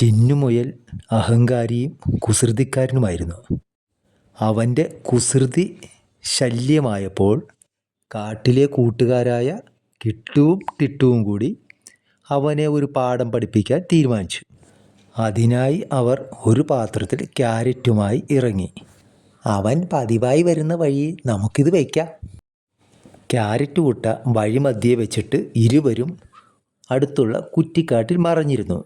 ചിന്നുമുയൽ അഹങ്കാരിയും കുസൃതിക്കാരനുമായിരുന്നു. അവന്റെ കുസൃതി ശല്യമായപ്പോൾ കാട്ടിലെ കൂട്ടുകാരായ കിട്ടുവും ടിട്ടുവും കൂടി അവനെ ഒരു പാഠം പഠിപ്പിക്കാൻ തീരുമാനിച്ചു. അതിനായി അവർ ഒരു പാത്രത്തിൽ ക്യാരറ്റുമായി ഇറങ്ങി. അവൻ പതിവായി വരുന്ന വഴി നമുക്കിത് വയ്ക്കാം ക്യാരറ്റ് കൂട്ട വഴിമധ്യേ വെച്ചിട്ട് ഇരുവരും അടുത്തുള്ള കുറ്റിക്കാട്ടിൽ മറഞ്ഞിരുന്നു.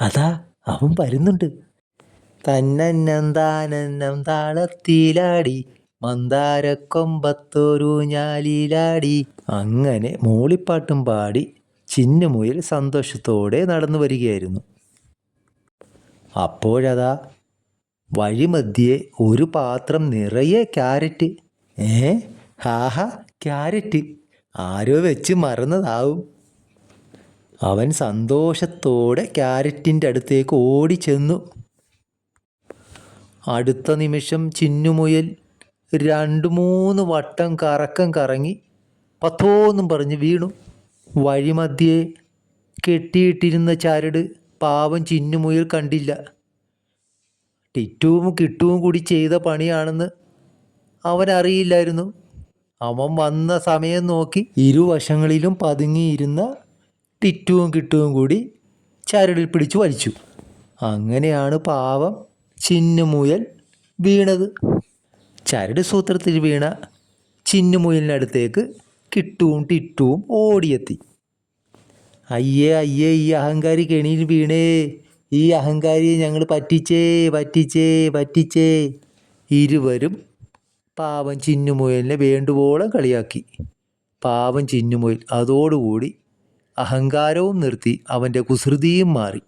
അതാ അവൻ വരുന്നുണ്ട്. തന്നന്നം താനന്നം താളത്തിലാടി മന്ദാരക്കൊമ്പത്തൊരു ഞാലിലാടി. അങ്ങനെ മൂളിപ്പാട്ടും പാടി ചിന്നുമുയൽ സന്തോഷത്തോടെ നടന്നു വരികയായിരുന്നു. അപ്പോഴതാ വഴിമധ്യേ ഒരു പാത്രം നിറയെ ക്യാരറ്റ്. ഏ? ഹാഹാ ക്യാരറ്റ്. ആരോ വെച്ച് മറന്നതാവും. അവൻ സന്തോഷത്തോടെ ക്യാരറ്റിന്റെ അടുത്തേക്ക് ഓടിച്ചെന്നു. അടുത്ത നിമിഷം ചിന്നുമുയൽ രണ്ട് മൂന്ന് വട്ടം കറക്കം കറങ്ങി പത്തോന്നും പറഞ്ഞ് വീണു. വഴിമധ്യേ കെട്ടിയിട്ടിരുന്ന ചരട് പാവം ചിന്നുമുയൽ കണ്ടില്ല. ടിറ്റുവും കിട്ടുവും കൂടി ചെയ്ത പണിയാണെന്ന് അവനറിയില്ലായിരുന്നു. അവൻ വന്ന സമയം നോക്കി ഇരുവശങ്ങളിലും പതുങ്ങിയിരുന്ന ടിറ്റുവും കിട്ടുവും കൂടി ചരടിൽ പിടിച്ച് വലിച്ചു. അങ്ങനെയാണ് പാവം ചിന്നുമുയൽ വീണത്. ചരട് സൂത്രത്തിൽ വീണ ചിന്നുമുയലിനടുത്തേക്ക് കിട്ടുവും ടിറ്റുവും ഓടിയെത്തി. അയ്യേ അയ്യേ ഈ അഹങ്കാരി കെണിയിൽ വീണേ. ഈ അഹങ്കാരിയെ ഞങ്ങൾ പറ്റിച്ചേ പറ്റിച്ചേ പറ്റിച്ചേ. ഇരുവരും പാവം ചിന്നുമുയലിനെ വേണ്ടുവോളം കളിയാക്കി. പാവം ചിന്നുമുയൽ അതോടുകൂടി അഹങ്കാരവും നിർത്തി അവന്റെ കുസൃതിയും മാറി.